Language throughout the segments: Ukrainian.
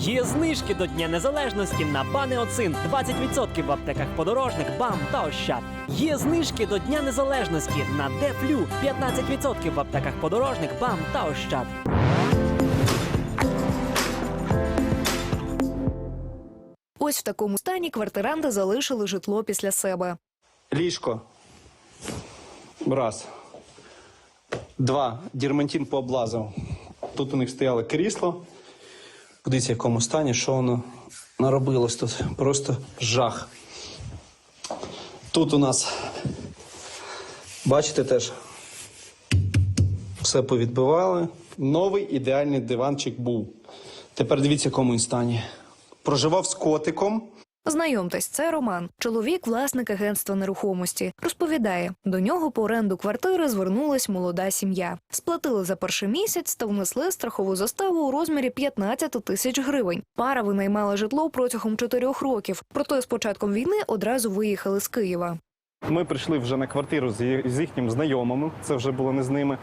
Є знижки до Дня Незалежності на Банеоцин 20% в аптеках подорожник, БАМ та Ощад. Є знижки до Дня Незалежності на Дефлю 15% в аптеках подорожник, БАМ та Ощад. Ось в такому стані квартиранти залишили житло після себе. Ліжко. Раз. Два. Дірмантін пооблазив. Тут у них стояло крісло. Подивіться, в якому стані, що воно наробилось тут. Просто жах. Тут у нас, бачите теж, все повідбивали. Новий ідеальний диванчик був. Тепер дивіться, в якому він стані. Проживав з котиком. Знайомтесь, це Роман, чоловік, власник агентства нерухомості. Розповідає, до нього по оренду квартири звернулась молода сім'я. Сплатили за перший місяць та внесли страхову заставу у розмірі 15 тисяч гривень. Пара винаймала житло протягом чотирьох років. Проте з початком війни одразу виїхали з Києва. Ми прийшли вже на квартиру з ї- з їхніми знайомими, це вже було не з ними.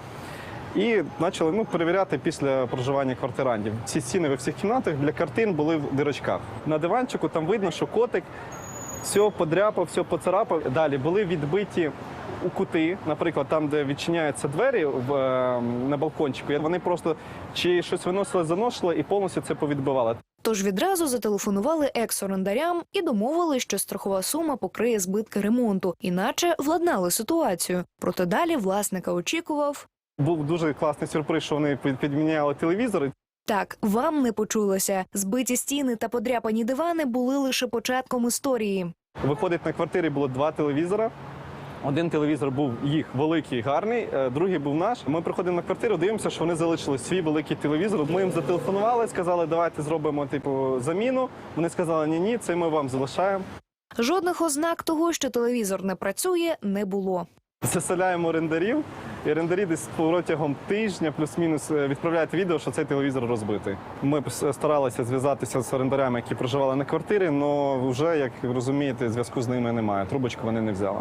І почали ну, перевіряти після проживання квартирантів. Ці стіни в всіх кімнатах для картин були в дирочках. На диванчику там видно, що котик все подряпав, все поцарапав. Далі були відбиті у кути, наприклад, там, де відчиняються двері в, е, на балкончику. Вони просто чи щось виносили, заносили і повністю це повідбивали. Тож відразу зателефонували екс-орендарям і домовили, що страхова сума покриє збитки ремонту, іначе владнали ситуацію. Проте далі власника очікував. Був дуже класний сюрприз, що вони підміняли телевізори. Так, вам не почулося. Збиті стіни та подряпані дивани були лише початком історії. Виходить, на квартирі було два телевізора. Один телевізор був їх великий, гарний, е, другий був наш. Ми приходимо на квартиру, дивимося, що вони залишили свій великий телевізор. Ми їм зателефонували, сказали, давайте зробимо типу заміну. Вони сказали, ні, ні, це ми вам залишаємо. Жодних ознак того, що телевізор не працює, не було. Заселяємо орендарів, і орендарі десь протягом тижня, плюс-мінус, е, відправляють відео, що цей телевізор розбитий. Ми старалися зв'язатися з орендарями, які проживали на квартирі, але вже, як розумієте, зв'язку з ними немає. Трубочку вони не взяли.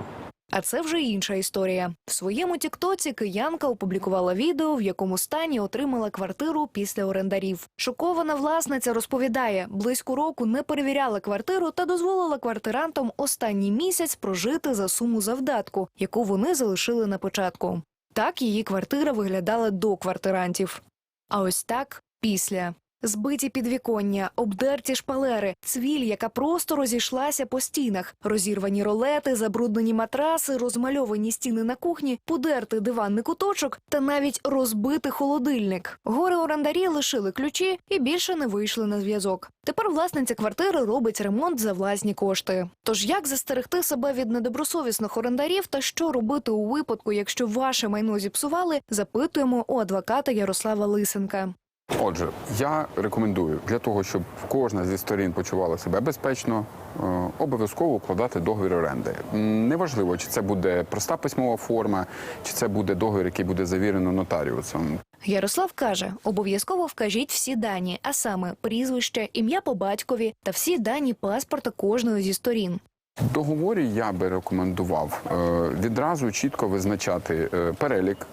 А це вже інша історія. В своєму тіктоці киянка опублікувала відео, в якому стані отримала квартиру після орендарів. Шокована власниця розповідає, близько року не перевіряла квартиру та дозволила квартирантам останній місяць прожити за суму завдатку, яку вони залишили на початку. Так її квартира виглядала до квартирантів. А ось так після. Збиті підвіконня, обдерті шпалери, цвіль, яка просто розійшлася по стінах, розірвані ролети, забруднені матраси, розмальовані стіни на кухні, подертий диванний куточок та навіть розбитий холодильник. Гори орендарі лишили ключі і більше не вийшли на зв'язок. Тепер власниця квартири робить ремонт за власні кошти. Тож як застерегти себе від недобросовісних орендарів та що робити у випадку, якщо ваше майно зіпсували, запитуємо у адвоката Ярослава Лисенка. Отже, я рекомендую для того, щоб кожна зі сторін почувала себе безпечно, е, обов'язково укладати договір оренди. Неважливо, чи це буде проста письмова форма, чи це буде договір, який буде завірено нотаріусом. Ярослав каже: обов'язково вкажіть всі дані, а саме прізвище, ім'я по батькові та всі дані паспорта кожної зі сторін. В договорі я би рекомендував е, відразу чітко визначати е, перелік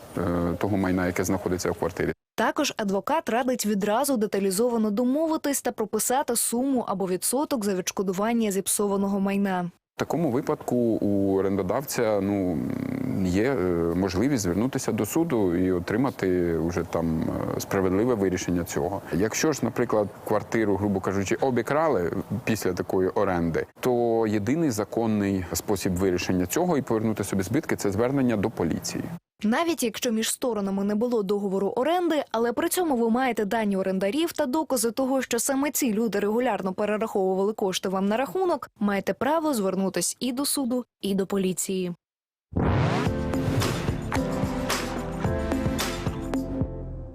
того майна, яке знаходиться в квартирі. Також адвокат радить відразу деталізовано домовитись та прописати суму або відсоток за відшкодування зіпсованого майна. В такому випадку у орендодавця ну є е, можливість звернутися до суду і отримати вже там е, справедливе вирішення цього. Якщо ж, наприклад, квартиру, грубо кажучи, обікрали після такої оренди, то єдиний законний спосіб вирішення цього і повернути собі збитки це звернення до поліції. Навіть якщо між сторонами не було договору оренди, але при цьому ви маєте дані орендарів та докази того, що саме ці люди регулярно перераховували кошти вам на рахунок, маєте право звернутись і до суду, і до поліції.